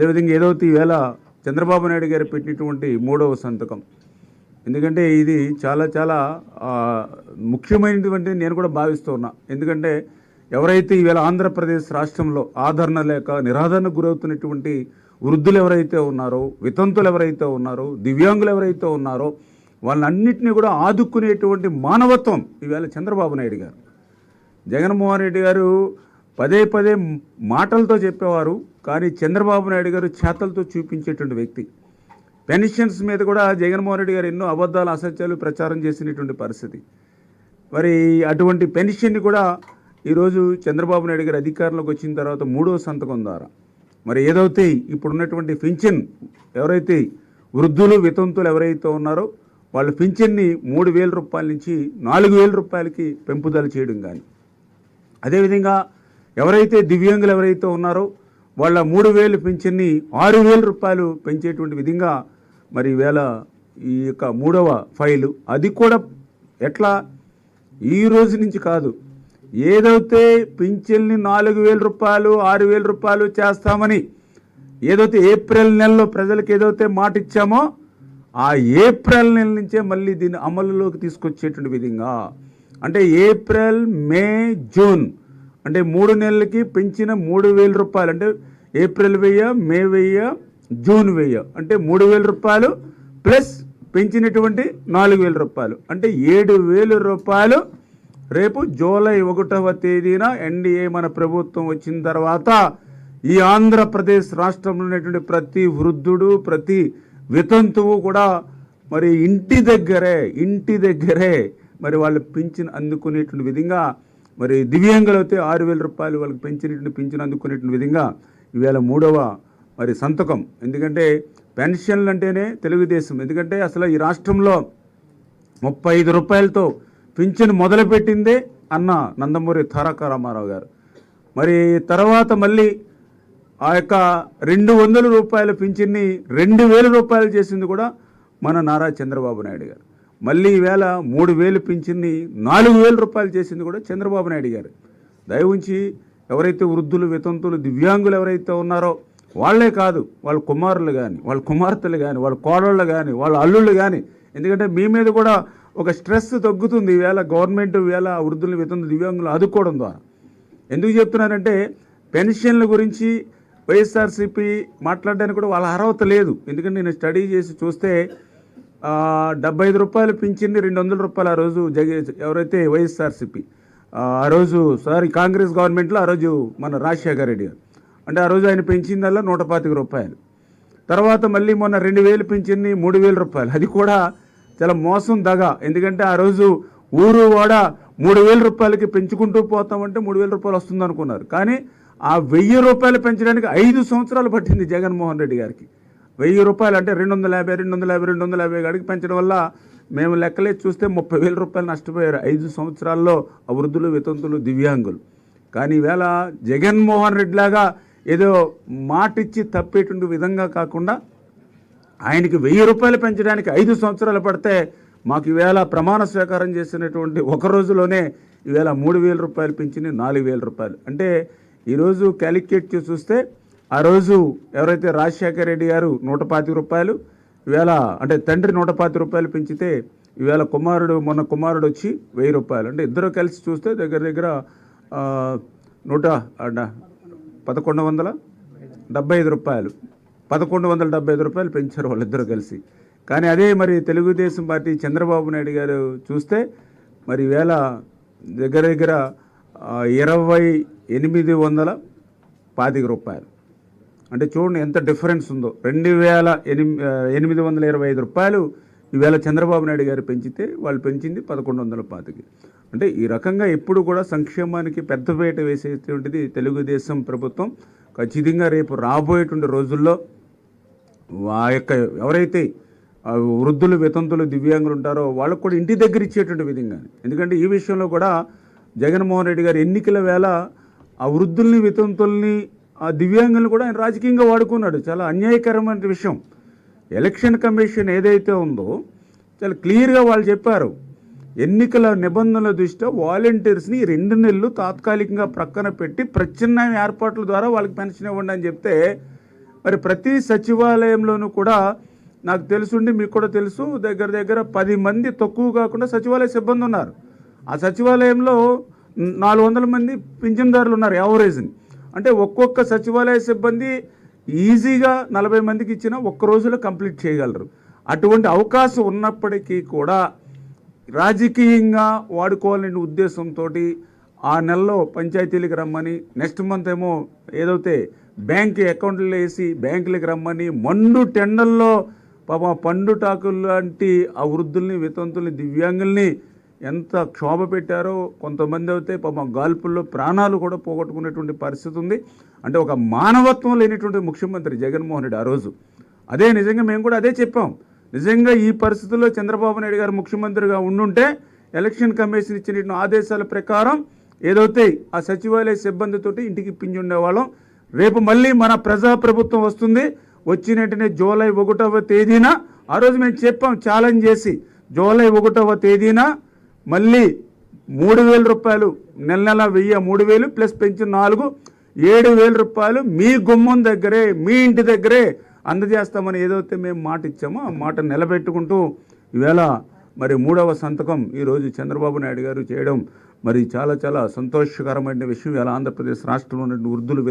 అదేవిధంగా ఏదైతే ఈవేళ చంద్రబాబు నాయుడు గారు పెట్టినటువంటి మూడవ సంతకం. ఎందుకంటే ఇది చాలా చాలా ముఖ్యమైనటువంటి నేను కూడా భావిస్తూ ఉన్నా. ఎందుకంటే ఎవరైతే ఈవేళ ఆంధ్రప్రదేశ్ రాష్ట్రంలో ఆదరణ లేక నిరాదరణకు గురవుతున్నటువంటి వృద్ధులు ఎవరైతే ఉన్నారో వితంతులు ఎవరైతే ఉన్నారో దివ్యాంగులు ఎవరైతే ఉన్నారో వాళ్ళన్నింటినీ కూడా ఆదుకునేటువంటి మానవత్వం ఈవేళ చంద్రబాబు నాయుడు గారు. జగన్మోహన్ రెడ్డి గారు పదే పదే మాటలతో చెప్పేవారు కానీ చంద్రబాబు నాయుడు గారు చేతలతో చూపించేటువంటి వ్యక్తి. పెన్షన్స్ మీద కూడా జగన్మోహన్ రెడ్డి గారు ఎన్నో అబద్ధాలు అసత్యాలు ప్రచారం చేసినటువంటి పరిస్థితి. మరి అటువంటి పెన్షన్ని కూడా ఈరోజు చంద్రబాబు నాయుడు గారు అధికారంలోకి వచ్చిన తర్వాత మూడో సంతకం ద్వారా. మరి ఏదైతే ఇప్పుడున్నటువంటి పింఛన్ ఎవరైతే వృద్ధులు వితంతులు ఎవరైతే ఉన్నారో వాళ్ళ పింఛన్ని మూడు వేల రూపాయల నుంచి నాలుగు వేల రూపాయలకి పెంపుదల చేయడం కానీ అదేవిధంగా ఎవరైతే దివ్యాంగులు ఎవరైతే ఉన్నారో వాళ్ళ మూడు వేలు పింఛన్ని ఆరు వేల రూపాయలు పెంచేటువంటి విధంగా మరి వేళ ఈ యొక్క మూడవ ఫైలు. అది కూడా ఎట్లా? ఈ రోజు నుంచి కాదు. ఏదైతే పింఛన్ని నాలుగు వేల రూపాయలు ఆరు వేల రూపాయలు చేస్తామని ఏదైతే ఏప్రిల్ నెలలో ప్రజలకు ఏదైతే మాట ఇచ్చామో ఆ ఏప్రిల్ నెల నుంచే మళ్ళీ దీన్ని అమలులోకి తీసుకొచ్చేటువంటి విధంగా. అంటే ఏప్రిల్ మే జూన్ అంటే మూడు నెలలకి పెంచిన మూడు వేల రూపాయలు అంటే ఏప్రిల్ వెయ్యి మే వెయ్యి జూన్ వెయ్య. అంటే మూడు వేల రూపాయలు ప్లస్ పెంచినటువంటి నాలుగు వేల రూపాయలు. అంటే ఏడు వేల రూపాయలు రేపు జూలై ఒకటవ తేదీన ఎన్డీఏ మన ప్రభుత్వం వచ్చిన తర్వాత ఈ ఆంధ్రప్రదేశ్ రాష్ట్రంలో ఉన్నటువంటి ప్రతి వృద్ధుడు ప్రతి వితంతువు కూడా మరి ఇంటి దగ్గరే ఇంటి దగ్గరే మరి వాళ్ళు పింఛన్ అందుకునేటువంటి విధంగా మరి దివ్యాంగులు అయితే ఆరు వేల రూపాయలు వాళ్ళకి పెంచినటువంటి పింఛను అందుకునేటువంటి విధంగా ఇవాళ మూడవ మరి సంతకం. ఎందుకంటే పెన్షన్లు అంటేనే తెలుగుదేశం. ఎందుకంటే అసలు ఈ రాష్ట్రంలో ముప్పై ఐదు రూపాయలతో పింఛను మొదలుపెట్టిందే అన్న నందమూరి తారక రామారావు గారు. మరి తర్వాత మళ్ళీ ఆ యొక్క రెండు వందల రూపాయల పింఛన్ని రెండు వేల రూపాయలు చేసింది కూడా మన నారా చంద్రబాబు నాయుడు గారు. మళ్ళీ ఈవేళ మూడు వేలు పింఛన్ని నాలుగు వేల రూపాయలు చేసింది కూడా చంద్రబాబు నాయుడు గారు. దయ ఉంచి ఎవరైతే వృద్ధులు వితంతులు దివ్యాంగులు ఎవరైతే ఉన్నారో వాళ్ళే కాదు వాళ్ళ కుమారులు కానీ వాళ్ళ కుమార్తెలు కానీ వాళ్ళ కోడళ్ళు కానీ వాళ్ళ అల్లుళ్ళు కానీ ఎందుకంటే మీ మీద కూడా ఒక స్ట్రెస్ తగ్గుతుంది ఈవేళ గవర్నమెంట్ ఈవేళ వృద్ధులు వితంతులు దివ్యాంగులు ఆదుకోవడం ద్వారా. ఎందుకు చెప్తున్నానంటే పెన్షన్ల గురించి వైఎస్ఆర్సీపీ మాట్లాడడానికి కూడా వాళ్ళ అర్హత లేదు. ఎందుకంటే నేను స్టడీ చేసి చూస్తే డెబ్బై ఐదు రూపాయలు పింఛన్ని రెండు వందల రూపాయలు ఆ రోజు జగ ఎవరైతే వైఎస్ఆర్సీపీ ఆ ఆ రోజు సారీ కాంగ్రెస్ గవర్నమెంట్లో ఆ రోజు మన రాజశేఖర రెడ్డి గారు. అంటే ఆ రోజు ఆయన పెంచిందల్లా నూట పాతిక రూపాయలు. తర్వాత మళ్ళీ మొన్న రెండు వేలు పెంచింది మూడు వేల రూపాయలు. అది కూడా చాలా మోసం దగ. ఎందుకంటే ఆ రోజు ఊరు వాడ మూడు వేల రూపాయలకి పెంచుకుంటూ పోతామంటే మూడు వేల రూపాయలు వస్తుంది అనుకున్నారు కానీ ఆ వెయ్యి రూపాయలు పెంచడానికి ఐదు సంవత్సరాలు పట్టింది జగన్మోహన్ రెడ్డి గారికి. వెయ్యి రూపాయలు అంటే రెండు వందల యాభై రెండు వందల యాభై రెండు వందల యాభై అడిగి పెంచడం వల్ల మేము లెక్కలే చూస్తే ముప్పై వేల రూపాయలు నష్టపోయారు. ఐదు సంవత్సరాల్లో వృద్ధులు వితంతులు దివ్యాంగులు. కానీ ఈవేళ జగన్మోహన్ రెడ్డి లాగా ఏదో మాటిచ్చి తప్పేటువంటి విధంగా కాకుండా ఆయనకి వెయ్యి రూపాయలు పెంచడానికి ఐదు సంవత్సరాలు పడితే మాకు ఈవేళ ప్రమాణ స్వీకారం చేసినటువంటి ఒక రోజులోనే ఈవేళ మూడు వేల రూపాయలు పెంచింది నాలుగు వేల రూపాయలు. అంటే ఈరోజు క్యాలిక్యులేట్ చేసి చూస్తే ఆ రోజు ఎవరైతే రాజశేఖర రెడ్డి గారు నూట పాతిక రూపాయలు ఈవేళ అంటే తండ్రి నూట పాతిక రూపాయలు పెంచితే ఈవేళ కుమారుడు మొన్న కుమారుడు వచ్చి వెయ్యి రూపాయలు. అంటే ఇద్దరు కలిసి చూస్తే దగ్గర దగ్గర నూట పదకొండు వందల డెబ్బై ఐదు రూపాయలు. పదకొండు వందల డెబ్బై ఐదు రూపాయలు పెంచారు వాళ్ళిద్దరూ కలిసి. కానీ అదే మరి తెలుగుదేశం పార్టీ చంద్రబాబు నాయుడు గారు చూస్తే మరి వేళ దగ్గర దగ్గర ఇరవై ఎనిమిది వందల పాతిక రూపాయలు. అంటే చూడండి ఎంత డిఫరెన్స్ ఉందో. రెండు వేల ఎనిమిది ఎనిమిది వందల ఇరవై ఐదు రూపాయలు ఈవేళ చంద్రబాబు నాయుడు గారు పెంచితే వాళ్ళు పెంచింది పదకొండు వందల పాతికి. అంటే ఈ రకంగా ఎప్పుడు కూడా సంక్షేమానికి పెద్దపేట వేసేటువంటిది తెలుగుదేశం ప్రభుత్వం. ఖచ్చితంగా రేపు రాబోయేటువంటి రోజుల్లో ఆ యొక్క ఎవరైతే వృద్ధులు వితంతులు దివ్యాంగులు ఉంటారో వాళ్ళకు కూడా ఇంటి దగ్గర ఇచ్చేటువంటి విధంగా. ఎందుకంటే ఈ విషయంలో కూడా జగన్మోహన్ రెడ్డి గారు ఎన్నికల వేళ ఆ వృద్ధుల్ని వితంతుల్ని ఆ దివ్యాంగులను కూడా ఆయన రాజకీయంగా వాడుకున్నాడు. చాలా అన్యాయకరమైన విషయం. ఎలక్షన్ కమిషన్ ఏదైతే ఉందో చాలా క్లియర్గా వాళ్ళు చెప్పారు. ఎన్నికల నిబంధనల దృష్ట్యా వాలంటీర్స్ని ఈ రెండు నెలలు తాత్కాలికంగా ప్రక్కన పెట్టి ప్రత్యామ్నాయ ఏర్పాట్ల ద్వారా వాళ్ళకి పెన్షన్ ఇవ్వండి అని చెప్తే మరి ప్రతి సచివాలయంలోనూ కూడా నాకు తెలుసుండి మీకు కూడా తెలుసు దగ్గర దగ్గర పది మంది తక్కువ కాకుండా సచివాలయ సిబ్బంది ఉన్నారు. ఆ సచివాలయంలో నాలుగు వందల మంది పింఛన్దారులు ఉన్నారు యావరేజ్ని. అంటే ఒక్కొక్క సచివాలయ సిబ్బంది ఈజీగా నలభై మందికి ఇచ్చిన ఒక్క రోజులో కంప్లీట్ చేయగలరు. అటువంటి అవకాశం ఉన్నప్పటికీ కూడా రాజకీయంగా వాడుకోవాలనే ఉద్దేశంతో ఆ నెలలో పంచాయతీలకు రమ్మని నెక్స్ట్ మంత్ ఏమో ఏదైతే బ్యాంక్ అకౌంట్లు వేసి బ్యాంకులకు రమ్మని మండు టెండల్లో పాప పండు టాకులు లాంటి ఆ వృద్ధుల్ని వితంతుల్ని దివ్యాంగుల్ని ఎంత క్షోభ పెట్టారో కొంతమంది అయితే పాపం గాల్పుల్లో ప్రాణాలు కూడా పోగొట్టుకునేటువంటి పరిస్థితి ఉంది. అంటే ఒక మానవత్వం లేనిటువంటి ముఖ్యమంత్రి జగన్మోహన్ రెడ్డి ఆ రోజు. అదే నిజంగా మేము కూడా అదే చెప్పాం. నిజంగా ఈ పరిస్థితుల్లో చంద్రబాబు నాయుడు గారు ముఖ్యమంత్రిగా ఉండుంటే ఎలక్షన్ కమిషన్ ఇచ్చిన ఆదేశాల ప్రకారం ఏదైతే ఆ సచివాలయ సిబ్బందితోటి ఇంటికి పిండి ఉండేవాళ్ళం రేపు మళ్ళీ మన ప్రజాప్రభుత్వం వస్తుంది. వచ్చిన వెంటనే జూలై ఒకటవ తేదీన ఆ రోజు మేము చెప్పాం ఛాలెంజ్ చేసి జూలై ఒకటవ తేదీన మళ్ళీ మూడు వేల రూపాయలు నెల నెల వెయ్యి మూడు వేలు ప్లస్ పెంచిన నాలుగు ఏడు వేల రూపాయలు మీ గుమ్మం దగ్గరే మీ ఇంటి దగ్గరే అందజేస్తామని ఏదైతే మేము మాట ఇచ్చామో ఆ మాట నిలబెట్టుకుంటూ ఈవేళ మరి మూడవ సంతకం ఈరోజు చంద్రబాబు నాయుడు గారు చేయడం మరి చాలా చాలా సంతోషకరమైన విషయం. ఇలా ఆంధ్రప్రదేశ్ రాష్ట్రంలో ఉన్నటువంటి వృద్ధులు